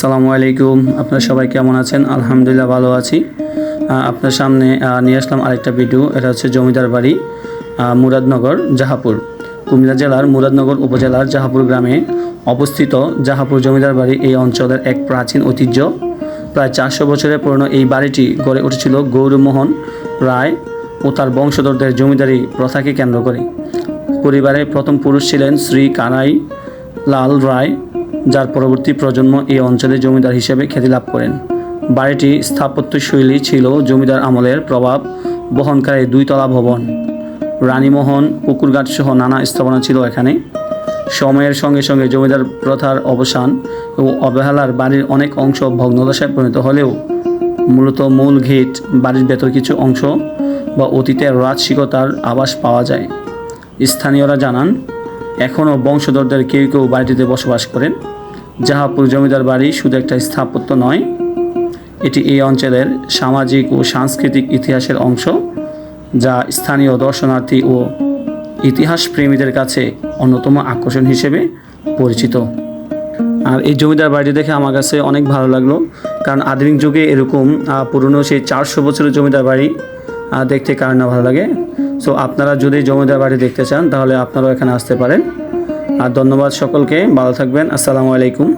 আসসালামু আলাইকুম। আপনারা সবাই কেমন আছেন? আলহামদুলিল্লাহ ভালো আছি। আপনার সামনে নিয়ে আসলাম আরেকটা ভিডিও। এটা হচ্ছে জমিদার বাড়ি মুরাদনগর, জাহাপুর। কুমিল্লা জেলার মুরাদনগর উপজেলার জাহাপুর গ্রামে অবস্থিত জাহাপুর জমিদার বাড়ি এই অঞ্চলের এক প্রাচীন ঐতিহ্য। প্রায় চারশো বছরের পুরনো এই বাড়িটি গড়ে উঠেছিল গৌরমোহন রায় ও তার বংশধরদের জমিদারি প্রথাকে কেন্দ্র করে। পরিবারের প্রথম পুরুষ ছিলেন শ্রী কানাই লাল রায়। যার পরবর্তী প্রজন্ম এই অঞ্চলে জমিদার হিসেবে খ্যাতি লাভ করেন। বাড়িটি স্থাপত্যশৈলী ছিল জমিদার আমলের প্রভাব বহনকারী দুইতলা ভবন। রানীমোহন পুকুরঘাট সহ নানা স্থাপনা ছিল এখানে। সময়ের সঙ্গে সঙ্গে জমিদার প্রথার অবসান ও অবহেলার বাড়ির অনেক অংশ ভগ্নদশায় পরিণত হলেও মূলত মূল ঘেট বাড়ির ভেতর কিছু অংশ বা অতীতের রাজসিকতার আভাস পাওয়া যায়। স্থানীয়রা জানান এখনও বংশধরদের কেউ কেউ বাড়িটিতে বসবাস করেন, জাহাপুর জমিদার বাড়ি শুধু একটা স্থাপত্য নয়, এটি এই অঞ্চলের সামাজিক ও সাংস্কৃতিক ইতিহাসের অংশ, যা স্থানীয় দর্শনার্থী ও ইতিহাস প্রেমীদের কাছে অন্যতম আকর্ষণ হিসেবে পরিচিত। আর এই জমিদার বাড়িটি দেখে আমার কাছে অনেক ভালো লাগল, কারণ আধুনিক যুগে এরকম পুরনো সেই চারশো বছরের জমিদার বাড়ি দেখতে কার না ভালো লাগে। সো আপনারা যদি জমিদার বাড়ি দেখতে চান, তাহলে আপনারাও এখানে আসতে পারেন। আর ধন্যবাদ সকলকে। ভালো থাকবেন। আসসালামু আলাইকুম।